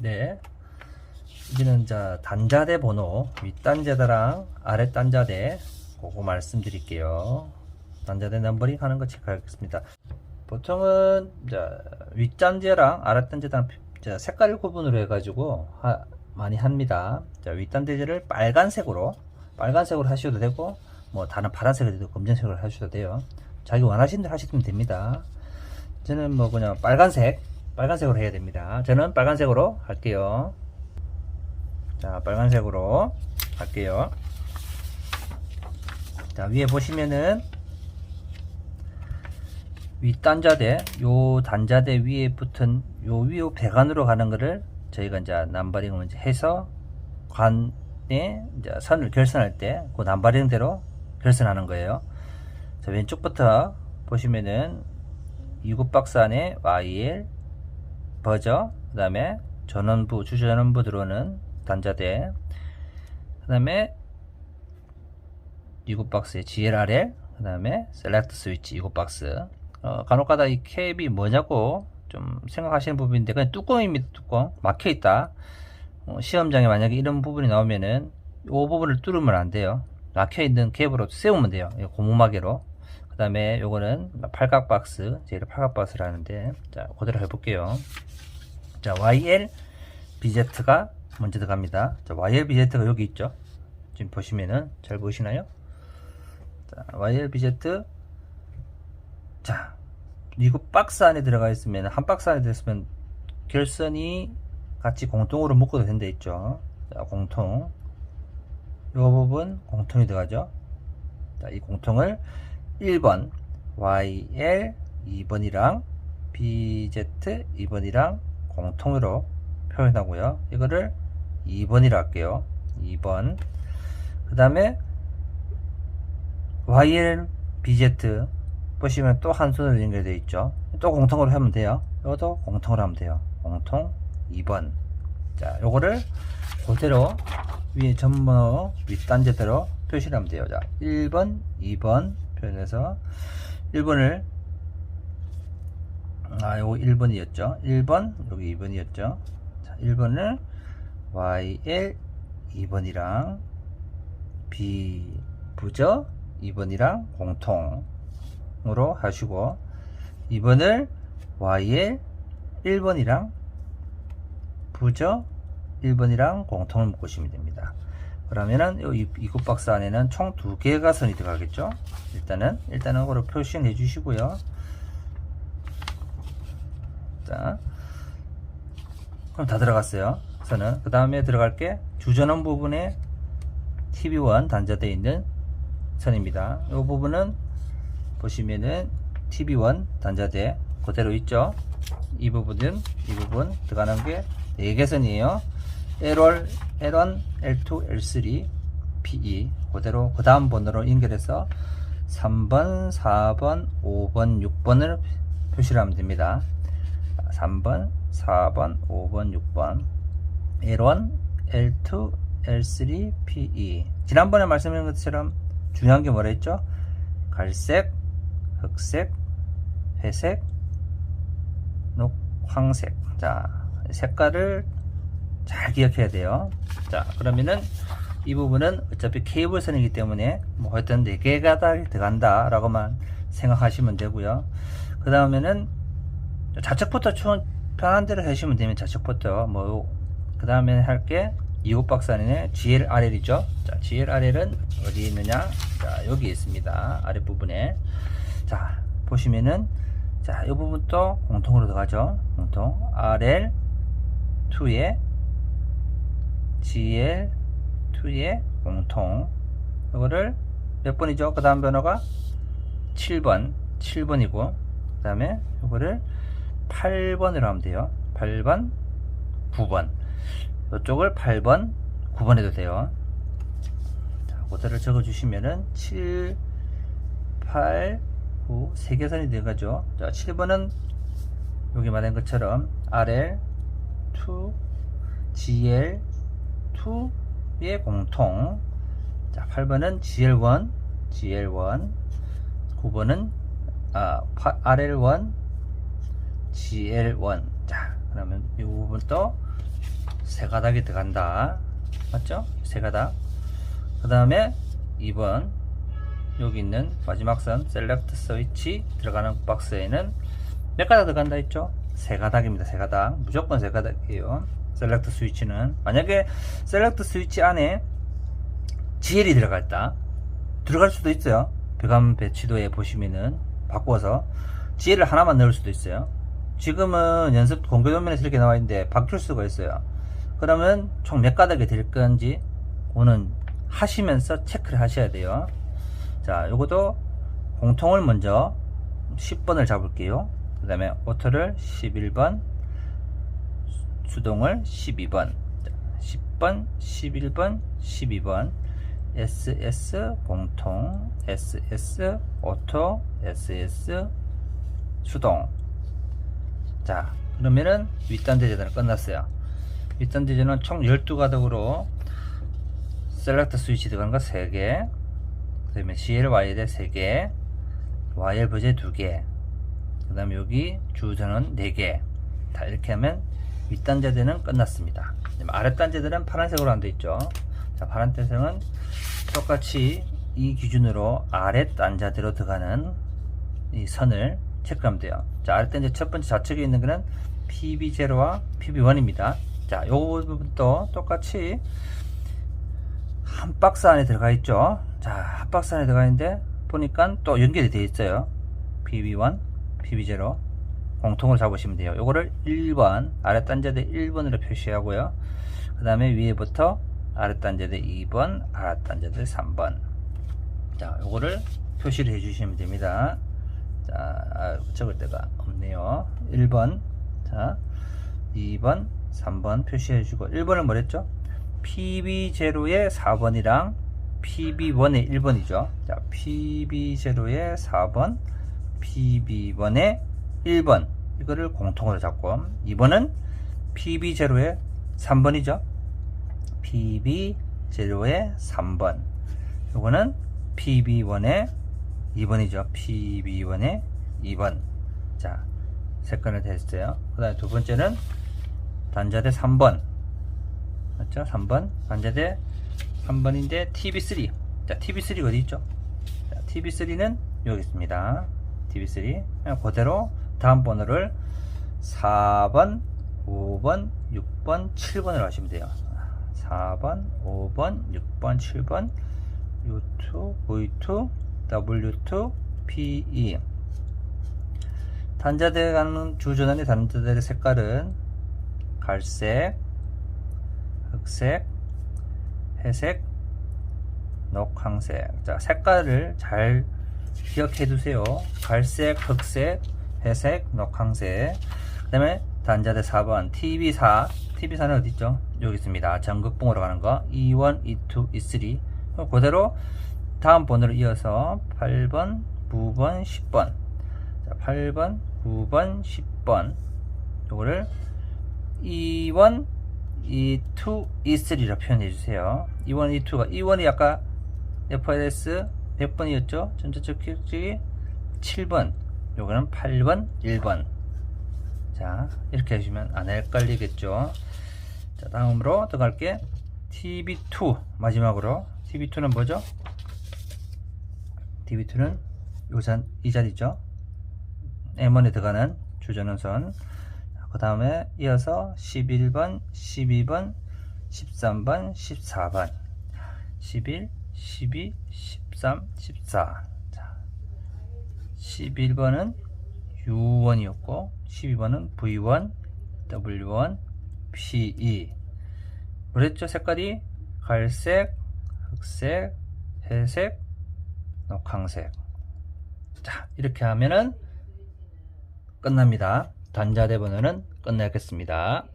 네. 여기는 자 단자대 번호 윗단자대랑 아랫단자대 그거 말씀드릴게요. 단자대 넘버링 하는 거 체크하겠습니다. 보통은 자 윗단자랑 아랫단자랑 자, 색깔 구분으로 해가지고 하- 많이 합니다. 자 윗단자를 빨간색으로 빨간색으로 하셔도 되고 뭐 다른 파란색으로 해도 검정색으로 하셔도 돼요. 자기 원하시는 대로 하시면 됩니다. 저는 뭐 그냥 빨간색 빨간색으로 해야 됩니다. 저는 빨간색으로 할게요. 자, 빨간색으로 할게요. 자, 위에 보시면은 윗단자대, 요 단자대 위에 붙은 요 위로 배관으로 가는 거를 저희가 이제 남바링을 이제 해서 관에 이제 선을 결선할 때 그 남바링대로 결선하는 거예요. 자, 왼쪽부터 보시면은 이구 박스 안에 YL 버저 그 다음에 전원부 주전원부 들어오는 단자대 그 다음에 이구 박스에 GLRL 그 다음에 셀렉트 스위치 이구 박스. 어, 간혹가다 이 캡이 뭐냐고 좀 생각하시는 부분인데 그냥 뚜껑입니다 뚜껑. 막혀 있다. 어, 시험장에 만약에 이런 부분이 나오면은 이 부분을 뚫으면 안 돼요. 막혀 있는 캡으로 세우면 돼요. 이 고무마개로. 그 다음에 요거는 팔각 박스 제일 팔각 박스를 하는데 자 그대로 해볼게요 자 YL BZ가 먼저 들어갑니다. 자 YL BZ가 여기 있죠? 지금 보시면은 잘 보이시나요? 자 YL BZ. 자 이거 박스 안에 들어가 있으면 한 박스 안에 들었으면 결선이 같이 공통으로 묶어도 된다 있죠? 자 공통. 요 부분 공통이 들어가죠? 자 이 공통을 1번 YL 2번이랑 BZ 2번이랑 공통으로 표현하고요. 이거를 2번이라 할게요. 2번. 그 다음에 YL BZ 보시면 또 한 손으로 연결되어 있죠. 또 공통으로 하면 돼요. 이것도 공통으로 하면 돼요. 공통 2번. 자, 요거를 그대로 위에 전번호 윗단제대로 표시를 하면 돼요. 자, 1번, 2번 표현해서 1번을 아, 요거 1번이었죠. 1번, 여기 2번이었죠. 자, 1번을 YL 2번이랑 B 부저 2번이랑 공통으로 하시고 2번을 YL 1번이랑 부저 1번이랑 공통을 묶으시면 됩니다. 그러면은 이 이곳 박스 안에는 총 두 개가 선이 들어가겠죠. 일단은 일단은 그걸 표시해 주시고요. 자, 그럼 다 들어갔어요. 선은 그 다음에 들어갈 게 주전원 부분에 TV1 단자되어 있는 선입니다. 이 부분은 보시면은 TV1 단자대 그대로 있죠. 이 부분은 이 부분 들어가는 게 4개 선이에요. L1, L1, L2, L3, PE 그대로 그 다음 번호로 연결해서 3번, 4번, 5번, 6번을 표시를 하면 됩니다. 3번, 4번, 5번, 6번 L1, L2, L3, PE 지난번에 말씀드린 것처럼 중요한 게 뭐라 했죠? 갈색, 흑색, 회색, 녹, 황색. 자 색깔을 잘 기억해야 돼요. 자 그러면은 이 부분은 어차피 케이블선이기 때문에 뭐 하여튼 4개가 다 들어간다 라고만 생각하시면 되고요. 그 다음에는 좌측부터 추- 편한 대로 하시면 되면 좌측부터. 뭐그 다음에 할게 이웃 박스 안에 GLRL이죠. 자 GLRL은 어디 있느냐? 자 여기 있습니다. 아랫부분에. 자 보시면은 자 이 부분도 공통으로 들어가죠. 공통. RL 2에 GL 2에 공통. 이거를 몇 번이죠? 그 다음 번호가 7번. 7번이고. 그 다음에 이거를 8번으로 하면 돼요. 8번 9번. 이쪽을 8번 9번 해도 돼요. 자 그대로 적어 주시면은 7 8 9 세개선이 들어가죠. 자 7번은 여기 말한 것처럼 RL 2 GL 2의 공통. 자 8번은 GL1 GL1 9번은 아, RL1 GL1 자 그러면 이 부분도 세 가닥이 들어간다. 맞죠? 세 가닥. 그 다음에 2번 여기 있는 마지막 선 셀렉트 스위치 들어가는 박스에는 몇 가닥 들어간다 했죠? 세 가닥입니다. 세 가닥. 무조건 세 가닥이에요. 셀렉트 스위치는 만약에 셀렉트 스위치 안에 GL이 들어갔다. 들어갈 수도 있어요. 배관 배치도에 보시면은 바꿔서 GL을 하나만 넣을 수도 있어요. 지금은 연습 공개 도면에서 이렇게 나와 있는데 바뀔 수가 있어요. 그러면 총 몇 가닥이 될 건지 오는 하시면서 체크를 하셔야 돼요. 자, 요것도 공통을 먼저 10번을 잡을게요. 그 다음에 오토를 11번, 수동을 12번, 자, 10번, 11번, 12번, SS 공통, SS 오토, SS 수동. 자, 그러면은 윗단 대제단은 끝났어요. 윗단 대제는 총 12가닥으로 셀렉터 스위치 들어가는 거 3개, 그 다음에 CLYD 3개, YL 버제 2개, 그 다음에 여기 주전은 4개. 다 이렇게 하면 윗단자대는 끝났습니다. 아랫단자들은 파란색으로 안 돼 있죠. 자, 파란색은 똑같이 이 기준으로 아랫단자대로 들어가는 이 선을 체크하면 돼요. 자, 아랫단자 첫 번째 좌측에 있는 거는 PB0와 PB1입니다. 자, 요 부분도 똑같이 한 박스 안에 들어가 있죠. 자, 한 박스 안에 들어가 있는데 보니까 또 연결이 되어 있어요. PB1, PB0 공통으로 잡으시면 돼요. 요거를 1번 아랫단자대 1번으로 표시하고요. 그 다음에 위에부터 아랫단자대 2번, 아랫단자대 3번. 자, 요거를 표시를 해주시면 됩니다. 자, 아, 적을 데가 없네요. 1번, 자, 2번, 3번 표시해 주고 1번은 뭐랬죠? PB0의 4번이랑 PB1의 1번이죠. 자, PB0의 4번, PB1의 1번. 이거를 공통으로 잡고, 2번은 PB0의 3번이죠. PB0의 3번. 요거는 PB1의 2번이죠. PB1의 2번. 자, 색깔을 됐어요. 그 다음에 두 번째는 단자대 3번. 맞죠? 3번. 단자대 3번인데 TB3. 자, TB3 어디 있죠? 자, TB3는 여기 있습니다. TB3. 그냥 그대로 다음 번호를 4번, 5번, 6번, 7번으로 하시면 돼요. 4번, 5번, 6번, 7번, U2, V2, W2, PE. 단자대에 가는 주전원의 단자대의 색깔은 갈색, 흑색, 회색, 녹황색. 자, 색깔을 잘 기억해 두세요. 갈색, 흑색, 회색, 녹황색. 그 다음에 단자대 4번 TB4. TB4는 어디 있죠? 여기 있습니다. 전극봉으로 가는 거. E1, E2, E3. 그대로 다음 번호로 이어서 8번, 9번, 10번. 자, 8번, 9번, 10번. 요거를 E1, E2, E3라 표현해 주세요. E1, E2가 E1이 아까 FLS 100번이었죠? 전체적 기억이 7번. 요거는 8번, 1번. 자, 이렇게 해주시면 안 헷갈리겠죠? 자, 다음으로 들어갈게. TB2 마지막으로 TB2는 뭐죠? TB2는 요산 이 자리죠. M1에 들어가는 주전원선. 그 다음에 이어서 11번, 12번, 13번, 14번, 11, 12, 13, 14. 자, 11번은 U1이었고, 12번은 V1, W1, PE. 그랬죠? 색깔이 갈색, 흑색, 회색, 녹황색. 자, 이렇게 하면은 끝납니다. 단자 대 번호는 끝내겠습니다.